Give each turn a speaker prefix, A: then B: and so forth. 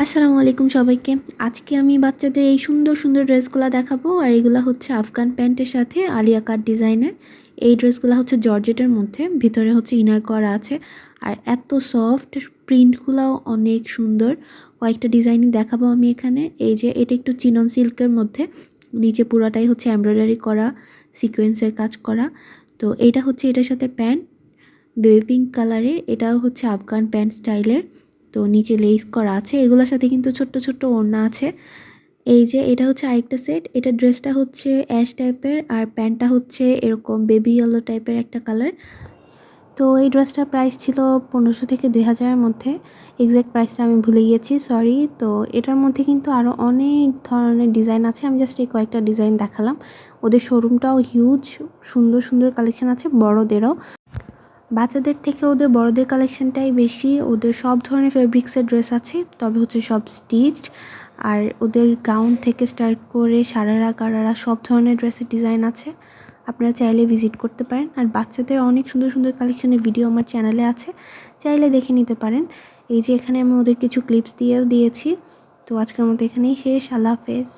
A: আসসালামু আলাইকুম সবাইকে। আজকে আমি বাচ্চাদের এই সুন্দর সুন্দর ড্রেসগুলো দেখাবো। আর এগুলো হচ্ছে আফগান প্যান্টের সাথে আলিয়া কাট ডিজাইনের। এই ড্রেসগুলো হচ্ছে জর্জেটের মধ্যে, ভিতরে হচ্ছে ইনার করা আছে। আর এত সফট প্রিন্টগুলোও অনেক সুন্দর। কয়েকটা ডিজাইনই দেখাবো আমি এখানে। এই যে, এটা একটু চিনন সিল্কের মধ্যে। নিচে পুরোটাই হচ্ছে এমব্রয়ডারি করা, সিকোয়েন্সের কাজ করা। তো এটা হচ্ছে এটার সাথে প্যান্ট, বেবি পিঙ্ক কালারের। এটাও হচ্ছে আফগান প্যান্ট স্টাইলের। তো নিচে লেস করা আছে, এগুলোর সাথে কিন্তু ছোট্ট ছোট্ট ওড়না আছে। এই যে এটা হচ্ছে আরেকটা সেট এটা ড্রেসটা হচ্ছে অ্যাশ টাইপের আর প্যান্টটা হচ্ছে এরকম বেবি ইয়েলো টাইপের একটা কালার তো এই ড্রেসটার প্রাইস ছিল পনেরোশো থেকে দুই হাজারের মধ্যে। এক্স্যাক্ট প্রাইসটা আমি ভুলে গিয়েছি সরি তো এটার মধ্যে কিন্তু আরও অনেক ধরনের ডিজাইন আছে, আমি জাস্ট এই কয়েকটা ডিজাইন দেখালাম। ওদের শোরুমটাও হিউজ সুন্দর সুন্দর কালেকশন আছে, বড়দেরও। বাচ্চাদের থেকে ওদের বড়দের কালেকশনটাই বেশি। ওদের সব ধরনের ফেব্রিক্সের ড্রেস আছে, তবে হচ্ছে সব স্টিচড আর ওদের গাউন থেকে স্টার্ট করে সারারা কারারা সব ধরনের ড্রেসের ডিজাইন আছে। আপনারা চাইলে ভিজিট করতে পারেন। আর বাচ্চাদের অনেক সুন্দর সুন্দর কালেকশনের ভিডিও আমার চ্যানেলে আছে। চাইলে দেখে নিতে পারেন। এই যে এখানে আমি ওদের কিছু ক্লিপস দিয়েও দিয়েছি। তো আজকের মতো এখানেই শেষ। আল্লাহ হাফেজ।